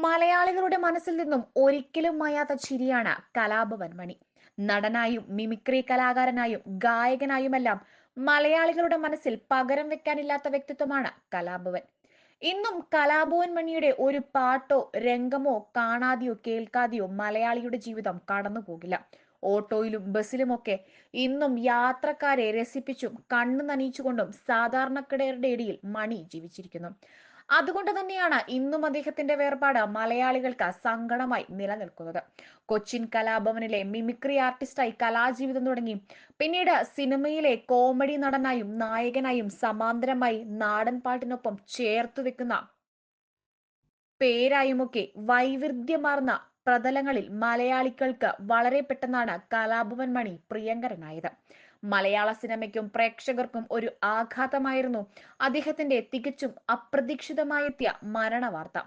മലയാളികളുടെ മനസ്സിൽ നിന്നും ഒരിക്കലും മായാത്ത ചിരിയാണ് കലാഭവൻ മണി നടനായും മിമിക്രി കലാകാരനായും ഗായകനായുമെല്ലാം മലയാളികളുടെ മനസ്സിൽ പകരം വെക്കാനില്ലാത്ത വ്യക്തിത്വമാണ് കലാഭവൻ ഇന്നും കലാഭവൻ മണിയുടെ ഒരു പാട്ടോ രംഗമോ കാണാതെയോ കേൾക്കാതെയോ മലയാളിയുടെ ജീവിതം കടന്നു പോകില്ല. ഓട്ടോയിലും ബസ്സിലുമൊക്കെ ഇന്നും യാത്രക്കാരെ രസിപ്പിച്ചും കണ്ണു നനയിച്ചുകൊണ്ടും സാധാരണക്കാരുടെ ഇടയിൽ മണി ജീവിച്ചിരിക്കുന്നു. അതുകൊണ്ട് തന്നെയാണ് ഇന്നും അദ്ദേഹത്തിന്റെ വേർപാട് മലയാളികൾക്ക് സങ്കടമായി നിലനിൽക്കുന്നത്. കൊച്ചിൻ കലാഭവനിലെ മിമിക്രി ആർട്ടിസ്റ്റായി കലാജീവിതം തുടങ്ങി. പിന്നീട് സിനിമയിലെ കോമഡി നടനായും നായകനായും സമാന്തരമായി നാടൻ പാട്ടിനൊപ്പം ചേർത്തു വെക്കുന്ന പേരായുമൊക്കെ വൈവിധ്യമാർന്ന പ്രതലങ്ങളിൽ മലയാളികൾക്ക് വളരെ പെട്ടെന്നാണ് കലാഭവൻ മണി പ്രിയങ്കരനായത്. മലയാള സിനിമയ്ക്കും പ്രേക്ഷകർക്കും ഒരു ആഘാതമായിരുന്നു. അദ്ദേഹത്തിന്റെ തികച്ചും അപ്രതീക്ഷിതമായെത്തിയ മരണവാർത്ത.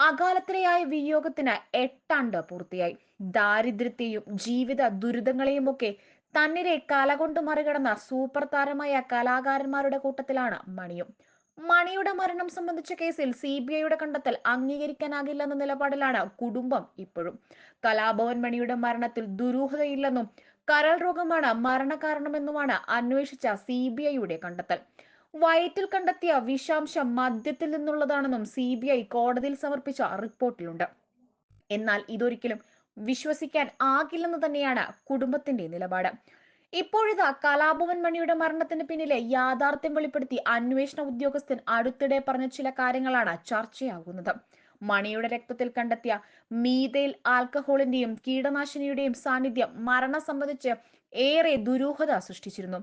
അകാലത്തിലെയായ വിയോഗത്തിന് എട്ടാണ്ട് പൂർത്തിയായി. ദാരിദ്ര്യത്തെയും ജീവിത ദുരിതങ്ങളെയും ഒക്കെ തന്നിരെ കലകൊണ്ട് മറികടന്ന സൂപ്പർ താരമായ കലാകാരന്മാരുടെ കൂട്ടത്തിലാണ് മണിയും. മണിയുടെ മരണം സംബന്ധിച്ച കേസിൽ സി ബി ഐയുടെ കണ്ടെത്തൽ അംഗീകരിക്കാനാകില്ലെന്ന നിലപാടിലാണ് കുടുംബം ഇപ്പോഴും. കലാഭവൻ മണിയുടെ മരണത്തിൽ ദുരൂഹതയില്ലെന്നും കരൾ രോഗമാണ് മരണകാരണമെന്നുമാണ് അന്വേഷിച്ച സി ബി ഐയുടെ കണ്ടെത്തൽ. വയറ്റിൽ കണ്ടെത്തിയ വിഷാംശം മദ്യത്തിൽ നിന്നുള്ളതാണെന്നും സി ബി ഐ കോടതിയിൽ സമർപ്പിച്ച റിപ്പോർട്ടിലുണ്ട്. എന്നാൽ ഇതൊരിക്കലും വിശ്വസിക്കാൻ ആകില്ലെന്ന് തന്നെയാണ് കുടുംബത്തിന്റെ നിലപാട്. ഇപ്പോഴിതാ കലാഭവൻ മണിയുടെ മരണത്തിന് പിന്നിലെ യാഥാർത്ഥ്യം വെളിപ്പെടുത്തി അന്വേഷണ ഉദ്യോഗസ്ഥൻ അടുത്തിടെ പറഞ്ഞ ചില കാര്യങ്ങളാണ് ചർച്ചയാകുന്നത്. മണിയുടെ രക്തത്തിൽ കണ്ടെത്തിയ മീതയിൽ ആൽക്കഹോളിന്റെയും കീടനാശിനിയുടെയും സാന്നിധ്യം മരണം സംബന്ധിച്ച് ഏറെ ദുരൂഹത സൃഷ്ടിച്ചിരുന്നു.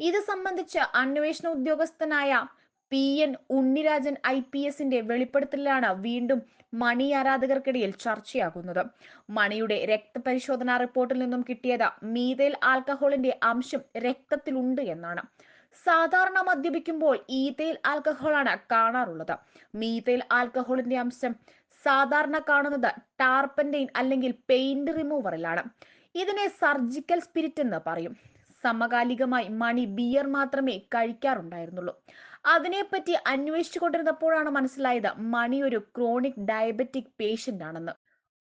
ഇത് സംബന്ധിച്ച് അന്വേഷണ ഉദ്യോഗസ്ഥനായ P N Unnirajan I P എസിന്റെ വെളിപ്പെടുത്തലാണ് വീണ്ടും മണി ആരാധകർക്കിടയിൽ ചർച്ചയാകുന്നത്. മണിയുടെ രക്തപരിശോധനാ റിപ്പോർട്ടിൽ നിന്നും കിട്ടിയത് മീതയിൽ ആൽക്കഹോളിന്റെ അംശം രക്തത്തിലുണ്ട് എന്നാണ്. സാധാരണ മദ്യപിക്കുമ്പോൾ ഈതയിൽ ആൽക്കഹോളാണ് കാണാറുള്ളത്. മീതയിൽ ആൽക്കഹോളിന്റെ അംശം സാധാരണ കാണുന്നത് ടാർപ്പന്റൈൻ അല്ലെങ്കിൽ പെയിന്റ് റിമൂവറിലാണ്. ഇതിനെ സർജിക്കൽ സ്പിരിറ്റ് എന്ന് പറയും. സമകാലികമായി മണി ബിയർ മാത്രമേ കഴിക്കാറുണ്ടായിരുന്നുള്ളൂ. അതിനെപ്പറ്റി അന്വേഷിച്ചു കൊണ്ടിരുന്നപ്പോഴാണ് മനസ്സിലായത് മണി ഒരു ക്രോണിക് ഡയബറ്റിക് പേഷ്യന്റ് ആണെന്ന്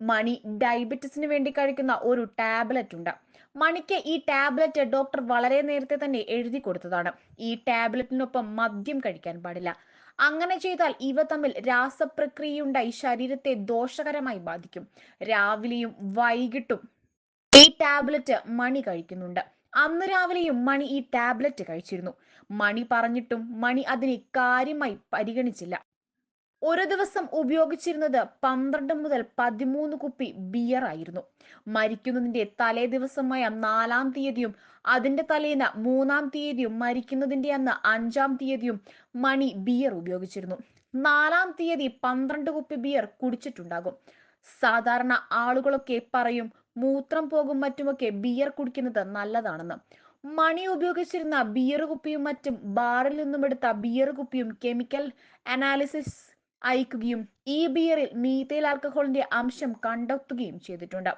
മണി ഡയബറ്റിസിന് വേണ്ടി കഴിക്കുന്ന ഒരു ടാബ്ലറ്റ് ഉണ്ട്. മണിക്ക് ഈ ടാബ്ലറ്റ് ഡോക്ടർ വളരെ നേരത്തെ തന്നെ എഴുതി കൊടുത്തതാണ്. ഈ ടാബ്ലറ്റിനൊപ്പം മദ്യം കഴിക്കാൻ പാടില്ല. അങ്ങനെ ചെയ്താൽ ഇവ തമ്മിൽ രാസപ്രക്രിയയുണ്ടായി ശരീരത്തെ ദോഷകരമായി ബാധിക്കും. രാവിലെയും വൈകിട്ടും ഈ ടാബ്ലറ്റ് മണി കഴിക്കുന്നുണ്ട്. അന്ന് രാവിലെയും മണി ഈ ടാബ്ലറ്റ് കഴിച്ചിരുന്നു. മണി പറഞ്ഞിട്ടും മണി അതിനെ കാര്യമായി പരിഗണിച്ചില്ല. ഒരു ദിവസം ഉപയോഗിച്ചിരുന്നത് പന്ത്രണ്ട് മുതൽ പതിമൂന്ന് കുപ്പി ബിയർ ആയിരുന്നു. മരിക്കുന്നതിന്റെ തലേ ദിവസമായ നാലാം തീയതിയും അതിന്റെ തലേന്ന് മൂന്നാം തീയതിയും മരിക്കുന്നതിന്റെ അന്ന് അഞ്ചാം തീയതിയും മണി ബിയർ ഉപയോഗിച്ചിരുന്നു. നാലാം തീയതി പന്ത്രണ്ട് കുപ്പി ബിയർ കുടിച്ചിട്ടുണ്ടാകും. സാധാരണ ആളുകളൊക്കെ പറയും മൂത്രം പോകും മറ്റുമൊക്കെ ബിയർ കുടിക്കുന്നത് നല്ലതാണെന്ന്. മണി ഉപയോഗിച്ചിരുന്ന ബിയർ കുപ്പിയും മറ്റും ബാറിൽ നിന്നും എടുത്ത ബിയർ കുപ്പിയും കെമിക്കൽ അനാലിസിസ് അയക്കുകയും ഈ ബിയറിൽ മീതേൽ ആൽക്കഹോളിന്റെ അംശം കണ്ടെത്തുകയും ചെയ്തിട്ടുണ്ട്.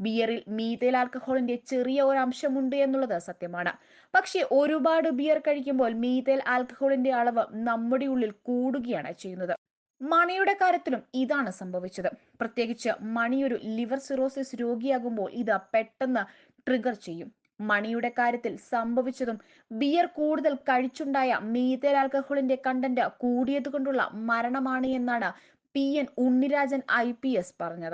ബിയറിൽ മീതേൽ ആൽക്കഹോളിന്റെ ചെറിയ ഒരു അംശമുണ്ട് എന്നുള്ളത് സത്യമാണ്. പക്ഷേ ഒരുപാട് ബിയർ കഴിക്കുമ്പോൾ മീതേൽ ആൽക്കഹോളിന്റെ അളവ് നമ്മുടെ ഉള്ളിൽ കൂടുകയാണ് ചെയ്യുന്നത്. മണിയുടെ കാര്യത്തിലും ഇതാണ് സംഭവിച്ചത്. പ്രത്യേകിച്ച് മണി ഒരു ലിവർ സിറോസിസ് രോഗിയാകുമ്പോൾ ഇത് പെട്ടെന്ന് ട്രിഗർ ചെയ്യും. മണിയുടെ കാര്യത്തിൽ സംഭവിച്ചതും ബിയർ കൂടുതൽ കഴിച്ചുണ്ടായ മീതേൽ ആൽക്കഹോളിന്റെ കണ്ടന്റ് കൂടിയതുകൊണ്ടുള്ള മരണമാണ് എന്നാണ് P N Unnirajan I P S പറഞ്ഞത്.